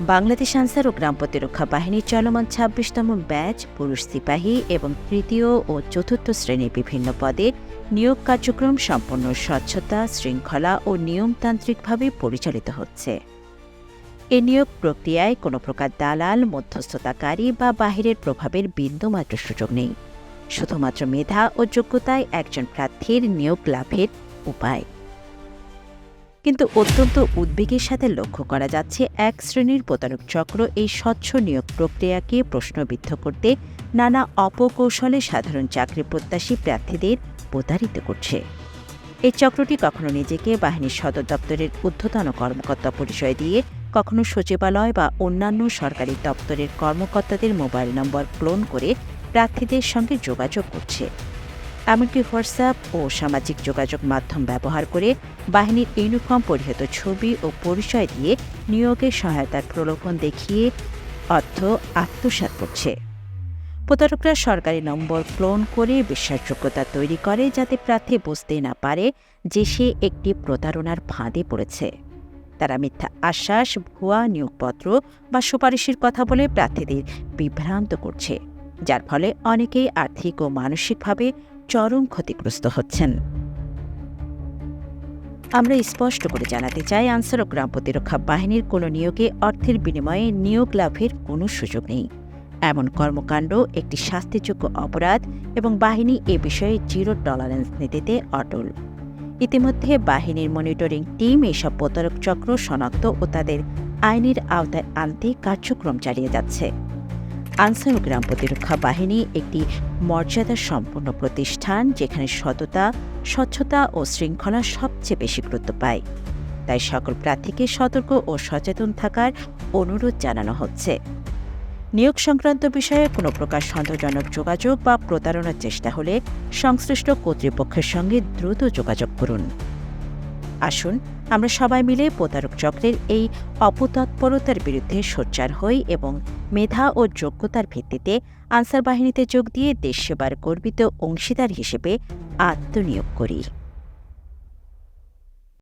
বাংলাদেশ আনসার ও গ্রাম প্রতিরক্ষা বাহিনীর চলমান ছাব্বিশতম ব্যাচ, পুরুষ সিপাহী এবং তৃতীয় ও চতুর্থ শ্রেণির বিভিন্ন পদে নিয়োগ কার্যক্রম সম্পূর্ণ স্বচ্ছতা, শৃঙ্খলা ও নিয়মতান্ত্রিকভাবে পরিচালিত হচ্ছে। এ নিয়োগ প্রক্রিয়ায় কোনো প্রকার দালাল, মধ্যস্থতাকারী বা বাহিরের প্রভাবের বিন্দুমাত্র সুযোগ নেই। শুধুমাত্র মেধা ও যোগ্যতায় একজন প্রার্থীর নিয়োগ লাভের উপায়। কিন্তু অত্যন্ত উদ্বেগের সাথে লক্ষ্য করা যাচ্ছে এক শ্রেণির প্রতারক চক্র এই স্বচ্ছ নিয়োগ প্রক্রিয়াকে প্রশ্নবিদ্ধ করতে নানা অপকৌশলে সাধারণ চাকরি প্রত্যাশী প্রার্থীদের প্রতারিত করছে। এই চক্রটি কখনো নিজেকে বাহিনীর সদর দপ্তরের ঊর্ধ্বতন কর্মকর্তা পরিচয় দিয়ে, কখনো সচিবালয় বা অন্যান্য সরকারি দপ্তরের কর্মকর্তাদের মোবাইল নম্বর ক্লোন করে প্রার্থীদের সঙ্গে যোগাযোগ করছে। এমনকি হোয়াটসঅ্যাপ ও সামাজিক যোগাযোগ মাধ্যম ব্যবহার করে বাহিনীর ইউনিফর্ম পরিহিত ছবি ও পরিচয় দিয়ে নিয়োগের সহায়তার প্রলোভন দেখিয়ে অর্থ আত্মসাৎ করছে। প্রতারকরা সরকারি নম্বর ক্লোন করে বিশ্বাসযোগ্যতা তৈরি করে যাতে প্রার্থী বুঝতে না পারে যে সে একটি প্রতারণার ফাঁদে পড়েছে। তারা মিথ্যা আশ্বাস, ভুয়া নিয়োগপত্র বা সুপারিশের কথা বলে প্রার্থীদের বিভ্রান্ত করছে, যার ফলে অনেকেই আর্থিক ও মানসিকভাবে চরম ক্ষতিগ্রস্ত হচ্ছেন। আমরা স্পষ্ট করে জানাতে চাই, আনসার ও গ্রাম প্রতিরক্ষা বাহিনীর কোনো নিয়োগে অর্থের বিনিময়ে নিয়োগ লাভের কোনো সুযোগ নেই। এমন কর্মকাণ্ড, একটি শাস্তিযোগ্য অপরাধ এবং বাহিনী এ বিষয়ে জিরো টলারেন্স নীতিতে অটল। ইতিমধ্যে বাহিনীর মনিটরিং টিম এসব প্রতারক চক্র শনাক্ত ও তাদের আইনের আওতায় আনতে কার্যক্রম চালিয়ে যাচ্ছে। আনসার গ্রাম প্রতিরক্ষা বাহিনী একটি মর্যাদা সম্পন্ন প্রতিষ্ঠান যেখানে সততা, স্বচ্ছতা ও শৃঙ্খলা সবচেয়ে বেশি গুরুত্ব পায়। তাই সকল প্রার্থীকে সতর্ক ও সচেতন থাকার অনুরোধ জানানো হচ্ছে। নিয়োগ সংক্রান্ত বিষয়ে কোনো প্রকার সন্দেহজনক যোগাযোগ বা প্রতারণার চেষ্টা হলে সংশ্লিষ্ট কর্তৃপক্ষের সঙ্গে দ্রুত যোগাযোগ করুন। আসুন, আমরা সবাই মিলে প্রতারক চক্রের এই অপতৎপরতার বিরুদ্ধে সোচ্চার হই এবং মেধা ও যোগ্যতার ভিত্তিতে আনসার বাহিনীতে যোগ দিয়ে দেশ সেবার গর্বিত অংশীদার হিসেবে আত্মনিয়োগ করি।